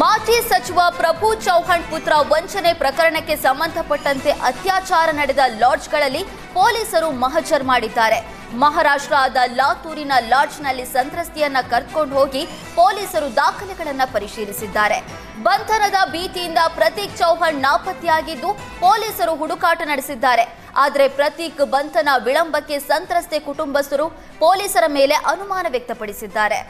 ಮಾಜಿ ಸಚಿವ ಪ್ರಭು ಚೌಹಾಣ್ ಪುತ್ರ ವಂಚನೆ ಪ್ರಕರಣಕ್ಕೆ ಸಂಬಂಧಪಟ್ಟಂತೆ ಅತ್ಯಾಚಾರ ನಡೆದ ಲಾಡ್ಜ್ಗಳಲ್ಲಿ ಪೊಲೀಸರು ಮಹಜರ್ ಮಾಡಿದ್ದಾರೆ. ಮಹಾರಾಷ್ಟ್ರದ ಲಾತೂರಿನ ಲಾಡ್ಜ್ನಲ್ಲಿ ಸಂತ್ರಸ್ತಿಯನ್ನ ಕರ್ಕೊಂಡು ಹೋಗಿ ಪೊಲೀಸರು ದಾಖಲೆಗಳನ್ನು ಪರಿಶೀಲಿಸಿದ್ದಾರೆ. ಬಂಧನದ ಭೀತಿಯಿಂದ ಪ್ರತೀಕ್ ಚೌಹಾಣ್ ನಾಪತ್ತೆಯಾಗಿದ್ದು ಪೊಲೀಸರು ಹುಡುಕಾಟ ನಡೆಸಿದ್ದಾರೆ. ಆದರೆ ಪ್ರತೀಕ್ ಬಂಧನ ವಿಳಂಬಕ್ಕೆ ಸಂತ್ರಸ್ತೆ ಕುಟುಂಬಸ್ಥರು ಪೊಲೀಸರ ಮೇಲೆ ಅನುಮಾನ ವ್ಯಕ್ತಪಡಿಸಿದ್ದಾರೆ.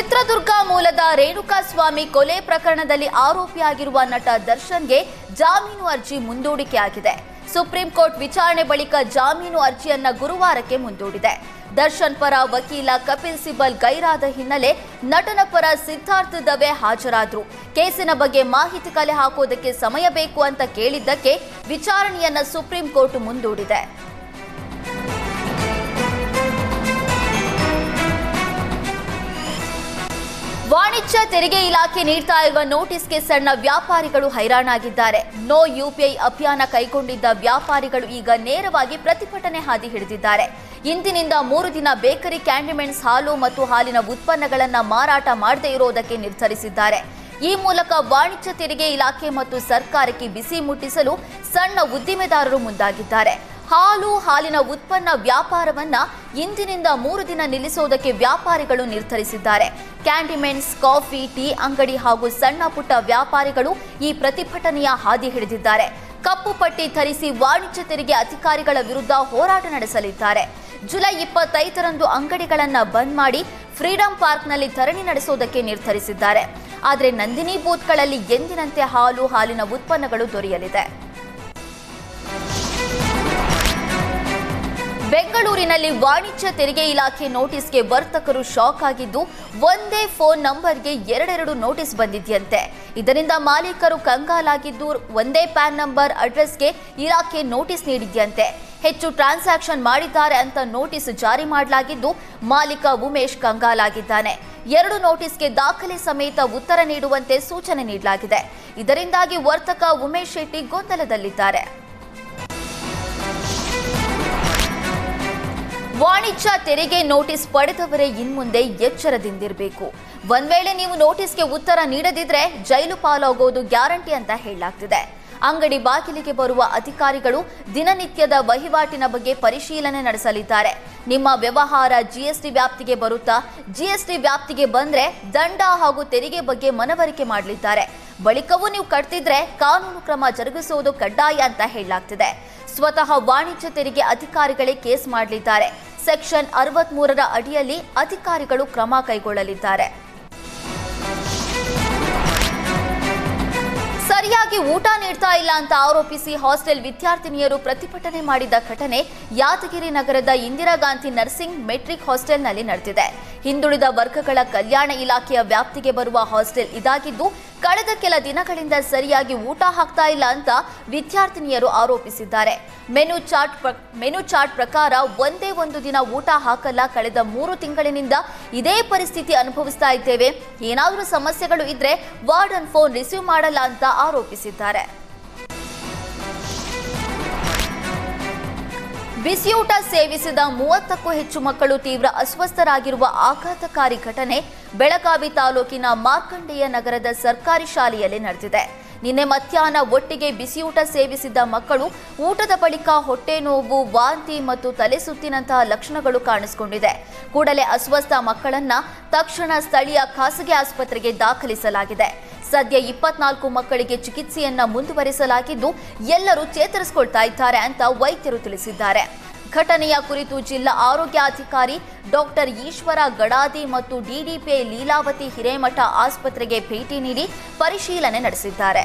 ಚಿತ್ರದುರ್ಗ ಮೂಲದ ರೇಣುಕಾಸ್ವಾಮಿ ಕೊಲೆ ಪ್ರಕರಣದಲ್ಲಿ ಆರೋಪಿಯಾಗಿರುವ ನಟ ದರ್ಶನ್ಗೆ ಜಾಮೀನು ಅರ್ಜಿ ಮುಂದೂಡಿಕೆಯಾಗಿದೆ. ಸುಪ್ರೀಂ ಕೋರ್ಟ್ ವಿಚಾರಣೆ ಬಳಿಕ ಜಾಮೀನು ಅರ್ಜಿಯನ್ನ ಗುರುವಾರಕ್ಕೆ ಮುಂದೂಡಿದೆ. ದರ್ಶನ್ ಪರ ವಕೀಲ ಕಪಿಲ್ ಸಿಬಲ್ ಗೈರಾದ ಹಿನ್ನೆಲೆ ನಟನ ಪರ ಸಿದ್ಧಾರ್ಥ ದವೆ ಹಾಜರಾದರು. ಕೇಸಿನ ಬಗ್ಗೆ ಮಾಹಿತಿ ಕಲೆ ಹಾಕೋದಕ್ಕೆ ಸಮಯ ಬೇಕು ಅಂತ ಕೇಳಿದ್ದಕ್ಕೆ ವಿಚಾರಣೆಯನ್ನ ಸುಪ್ರೀಂ ಕೋರ್ಟ್ ಮುಂದೂಡಿದೆ. ತೆರಿಗೆ ಇಲಾಖೆ ನೀಡ್ತಾ ಇರುವ ನೋಟಿಸ್ಗೆ ಸಣ್ಣ ವ್ಯಾಪಾರಿಗಳು ಹೈರಾಣಾಗಿದ್ದಾರೆ. ನೋ ಯುಪಿಐ ಅಭಿಯಾನ ಕೈಗೊಂಡಿದ್ದ ವ್ಯಾಪಾರಿಗಳು ಈಗ ನೇರವಾಗಿ ಪ್ರತಿಭಟನೆ ಹಾದಿ ಹಿಡಿದಿದ್ದಾರೆ. ಇಂದಿನಿಂದ ಮೂರು ದಿನ ಬೇಕರಿ, ಕ್ಯಾಂಡಿಮೆಂಟ್ಸ್, ಹಾಲು ಮತ್ತು ಹಾಲಿನ ಉತ್ಪನ್ನಗಳನ್ನು ಮಾರಾಟ ಮಾಡದೇ ಇರೋದಕ್ಕೆ ನಿರ್ಧರಿಸಿದ್ದಾರೆ. ಈ ಮೂಲಕ ವಾಣಿಜ್ಯ ತೆರಿಗೆ ಇಲಾಖೆ ಮತ್ತು ಸರ್ಕಾರಕ್ಕೆ ಬಿಸಿ ಮುಟ್ಟಿಸಲು ಸಣ್ಣ ಉದ್ದಿಮೆದಾರರು ಮುಂದಾಗಿದ್ದಾರೆ. ಹಾಲು ಹಾಲಿನ ಉತ್ಪನ್ನ ವ್ಯಾಪಾರವನ್ನ ಇಂದಿನಿಂದ ಮೂರು ದಿನ ನಿಲ್ಲಿಸುವುದಕ್ಕೆ ವ್ಯಾಪಾರಿಗಳು ನಿರ್ಧರಿಸಿದ್ದಾರೆ. ಕ್ಯಾಂಡಿಮೆಂಟ್ಸ್, ಕಾಫಿ, ಟೀ, ಅಂಗಡಿ ಹಾಗೂ ಸಣ್ಣ ಪುಟ್ಟ ವ್ಯಾಪಾರಿಗಳು ಈ ಪ್ರತಿಭಟನೆಯ ಹಾದಿ ಹಿಡಿದಿದ್ದಾರೆ. ಕಪ್ಪು ಪಟ್ಟಿ ಧರಿಸಿ ವಾಣಿಜ್ಯ ತೆರಿಗೆ ಅಧಿಕಾರಿಗಳ ವಿರುದ್ಧ ಹೋರಾಟ ನಡೆಸಲಿದ್ದಾರೆ. ಜುಲೈ ಇಪ್ಪತ್ತೈದರಂದು ಅಂಗಡಿಗಳನ್ನ ಬಂದ್ ಮಾಡಿ ಫ್ರೀಡಂ ಪಾರ್ಕ್ನಲ್ಲಿ ಧರಣಿ ನಡೆಸುವುದಕ್ಕೆ ನಿರ್ಧರಿಸಿದ್ದಾರೆ. ಆದರೆ ನಂದಿನಿ ಬೂತ್ಗಳಲ್ಲಿ ಎಂದಿನಂತೆ ಹಾಲು ಹಾಲಿನ ಉತ್ಪನ್ನಗಳು ದೊರೆಯಲಿದೆ. ಬೆಂಗಳೂರಿನಲ್ಲಿ ವಾಣಿಜ್ಯ ತೆರಿಗೆ ಇಲಾಖೆ ನೋಟಿಸ್ಗೆ ವರ್ತಕರು ಶಾಕ್ ಆಗಿದ್ದು, ಒಂದೇ ಫೋನ್ ನಂಬರ್ಗೆ ಎರಡೆರಡು ನೋಟಿಸ್ ಬಂದಿದೆಯಂತೆ. ಇದರಿಂದ ಮಾಲೀಕರು ಕಂಗಾಲಾಗಿದ್ದು, ಒಂದೇ ಪ್ಯಾನ್ ನಂಬರ್ ಅಡ್ರೆಸ್ಗೆ ಇಲಾಖೆ ನೋಟಿಸ್ ನೀಡಿದೆಯಂತೆ. ಹೆಚ್ಚು ಟ್ರಾನ್ಸಾಕ್ಷನ್ ಮಾಡಿದ್ದಾರೆ ಅಂತ ನೋಟಿಸ್ ಜಾರಿ ಮಾಡಲಾಗಿದ್ದು, ಮಾಲೀಕ ಉಮೇಶ್ ಕಂಗಾಲಾಗಿದ್ದಾನೆ. ಎರಡು ನೋಟಿಸ್ಗೆ ದಾಖಲೆ ಸಮೇತ ಉತ್ತರ ನೀಡುವಂತೆ ಸೂಚನೆ ನೀಡಲಾಗಿದೆ. ಇದರಿಂದಾಗಿ ವರ್ತಕ ಉಮೇಶ್ ಶೆಟ್ಟಿ ಗೊಂದಲದಲ್ಲಿದ್ದಾರೆ. ವಾಣಿಜ್ಯ ತೆರಿಗೆ ನೋಟಿಸ್ ಪಡೆದವರೇ ಇನ್ಮುಂದೆ ಎಚ್ಚರದಿಂದಿರಬೇಕು. ಒಂದ್ ವೇಳೆ ನೀವು ನೋಟಿಸ್ಗೆ ಉತ್ತರ ನೀಡದಿದ್ರೆ ಜೈಲು ಪಾಲಾಗೋದು ಗ್ಯಾರಂಟಿ ಅಂತ ಹೇಳಲಾಗ್ತಿದೆ. ಅಂಗಡಿ ಬಾಗಿಲಿಗೆ ಬರುವ ಅಧಿಕಾರಿಗಳು ದಿನನಿತ್ಯದ ವಹಿವಾಟಿನ ಬಗ್ಗೆ ಪರಿಶೀಲನೆ ನಡೆಸಲಿದ್ದಾರೆ. ನಿಮ್ಮ ವ್ಯವಹಾರ ಜಿಎಸ್ಟಿ ವ್ಯಾಪ್ತಿಗೆ ಬರುತ್ತಾ? ಜಿಎಸ್ಟಿ ವ್ಯಾಪ್ತಿಗೆ ಬಂದ್ರೆ ದಂಡ ಹಾಗೂ ತೆರಿಗೆ ಬಗ್ಗೆ ಮನವರಿಕೆ ಮಾಡಲಿದ್ದಾರೆ. ಬಳಿಕವೂ ನೀವು ಕಟ್ತಿದ್ರೆ ಕಾನೂನು ಕ್ರಮ ಜರುಗಿಸುವುದು ಕಡ್ಡಾಯ ಅಂತ ಹೇಳಲಾಗ್ತಿದೆ. ಸ್ವತಃ ವಾಣಿಜ್ಯ ತೆರಿಗೆ ಅಧಿಕಾರಿಗಳೇ ಕೇಸ್ ಮಾಡಲಿದ್ದಾರೆ. ಸೆಕ್ಷನ್ ಅರವತ್ತ್ ಮೂರರ ಅಡಿಯಲ್ಲಿ ಅಧಿಕಾರಿಗಳು ಕ್ರಮ ಕೈಗೊಳ್ಳಲಿದ್ದಾರೆ. ಸರಿಯಾಗಿ ಊಟ ನೀಡ್ತಾ ಇಲ್ಲ ಅಂತ ಆರೋಪಿಸಿ ಹಾಸ್ಟೆಲ್ ವಿದ್ಯಾರ್ಥಿನಿಯರು ಪ್ರತಿಭಟನೆ ಮಾಡಿದ ಘಟನೆ ಯಾದಗಿರಿ ನಗರದ ಇಂದಿರಾ ಗಾಂಧಿ ನರ್ಸಿಂಗ್ ಮೆಟ್ರಿಕ್ ಹಾಸ್ಟೆಲ್ನಲ್ಲಿ ನಡೆದಿದೆ. ಹಿಂದುಳಿದ ವರ್ಗಗಳ ಕಲ್ಯಾಣ ಇಲಾಖೆಯ ವ್ಯಾಪ್ತಿಗೆ ಬರುವ ಹಾಸ್ಟೆಲ್ ಇದಾಗಿದ್ದು, ಕಳೆದ ಕೆಲ ದಿನಗಳಿಂದ ಸರಿಯಾಗಿ ಊಟ ಹಾಕ್ತಾ ಇಲ್ಲ ಅಂತ ವಿದ್ಯಾರ್ಥಿನಿಯರು ಆರೋಪಿಸಿದ್ದಾರೆ. ಮೆನು ಚಾರ್ಟ್ ಮೆನು ಚಾರ್ಟ್ ಪ್ರಕಾರ ಒಂದೇ ಒಂದು ದಿನ ಊಟ ಹಾಕಲ್ಲ, ಕಳೆದ ಮೂರು ತಿಂಗಳಿನಿಂದ ಇದೇ ಪರಿಸ್ಥಿತಿ ಅನುಭವಿಸ್ತಾ ಇದ್ದೇವೆ. ಏನಾದರೂ ಸಮಸ್ಯೆಗಳು ಇದ್ರೆ ವಾರ್ಡನ್ ಫೋನ್ ರಿಸೀವ್ ಮಾಡಲ್ಲ ಅಂತ ಆರೋಪಿಸಿದ್ದಾರೆ. ಬಿಸಿಯೂಟ ಸೇವಿಸಿದ ಮೂವತ್ತಕ್ಕೂ ಹೆಚ್ಚು ಮಕ್ಕಳು ತೀವ್ರ ಅಸ್ವಸ್ಥರಾಗಿರುವ ಆಘಾತಕಾರಿ ಘಟನೆ ಬೆಳಗಾವಿ ತಾಲೂಕಿನ ಮಾರ್ಕಂಡೇಯ ನಗರದ ಸರ್ಕಾರಿ ಶಾಲೆಯಲ್ಲಿ ನಡೆದಿದೆ. ನಿನ್ನೆ ಮಧ್ಯಾಹ್ನ ಒಟ್ಟಿಗೆ ಬಿಸಿಯೂಟ ಸೇವಿಸಿದ್ದ ಮಕ್ಕಳು ಊಟದ ಬಳಿಕ ಹೊಟ್ಟೆ ನೋವು, ವಾಂತಿ ಮತ್ತು ತಲೆ ಸುತ್ತಿನಂತಹ ಲಕ್ಷಣಗಳು ಕಾಣಿಸಿಕೊಂಡಿದೆ. ಕೂಡಲೇ ಅಸ್ವಸ್ಥ ಮಕ್ಕಳನ್ನ ತಕ್ಷಣ ಸ್ಥಳೀಯ ಖಾಸಗಿ ಆಸ್ಪತ್ರೆಗೆ ದಾಖಲಿಸಲಾಗಿದೆ. ಸದ್ಯ ಇಪ್ಪತ್ನಾಲ್ಕು ಮಕ್ಕಳಿಗೆ ಚಿಕಿತ್ಸೆಯನ್ನ ಮುಂದುವರಿಸಲಾಗಿದ್ದು ಎಲ್ಲರೂ ಚೇತರಿಸಿಕೊಳ್ತಾ ಇದ್ದಾರೆ ಅಂತ ವೈದ್ಯರು ತಿಳಿಸಿದ್ದಾರೆ. ಘಟನೆಯ ಕುರಿತು ಜಿಲ್ಲಾ ಆರೋಗ್ಯಾಧಿಕಾರಿ ಡಾಕ್ಟರ್ ಈಶ್ವರ ಗಡಾದಿ ಮತ್ತು ಡಿಡಿಪಿ ಲೀಲಾವತಿ ಹಿರೇಮಠ ಆಸ್ಪತ್ರೆಗೆ ಭೇಟಿ ನೀಡಿ ಪರಿಶೀಲನೆ ನಡೆಸಿದ್ದಾರೆ.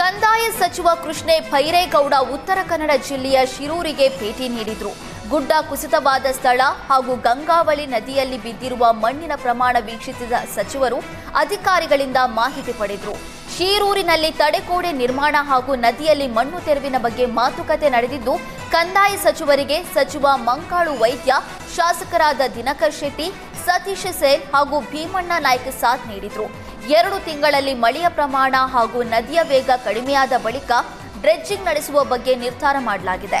ಕಂದಾಯ ಸಚಿವ ಕೃಷ್ಣೆ ಭೈರೇಗೌಡ ಉತ್ತರ ಕನ್ನಡ ಜಿಲ್ಲೆಯ ಶಿರೂರಿಗೆ ಭೇಟಿ ನೀಡಿದ್ರು. ಗುಡ್ಡ ಕುಸಿತವಾದ ಸ್ಥಳ ಹಾಗೂ ಗಂಗಾವಳಿ ನದಿಯಲ್ಲಿ ಬಿದ್ದಿರುವ ಮಣ್ಣಿನ ಪ್ರಮಾಣ ವೀಕ್ಷಿಸಿದ ಸಚಿವರು ಅಧಿಕಾರಿಗಳಿಂದ ಮಾಹಿತಿ ಪಡೆದರು. ಶೀರೂರಿನಲ್ಲಿ ತಡೆಕೋಡೆ ನಿರ್ಮಾಣ ಹಾಗೂ ನದಿಯಲ್ಲಿ ಮಣ್ಣು ತೆರವಿನ ಬಗ್ಗೆ ಮಾತುಕತೆ ನಡೆದಿದ್ದು, ಕಂದಾಯ ಸಚಿವರಿಗೆ ಸಚಿವ ಮಂಕಾಳು ವೈದ್ಯ, ಶಾಸಕರಾದ ದಿನಕರ್ ಶೆಟ್ಟಿ, ಸತೀಶ್ ಸೇನ್ ಹಾಗೂ ಭೀಮಣ್ಣ ನಾಯ್ಕ ಸಾಥ್ ನೀಡಿದ್ರು. ಎರಡು ತಿಂಗಳಲ್ಲಿ ಮಳೆಯ ಪ್ರಮಾಣ ಹಾಗೂ ನದಿಯ ವೇಗ ಕಡಿಮೆಯಾದ ಬಳಿಕ ಡ್ರೆಡ್ಜಿಂಗ್ ನಡೆಸುವ ಬಗ್ಗೆ ನಿರ್ಧಾರ ಮಾಡಲಾಗಿದೆ.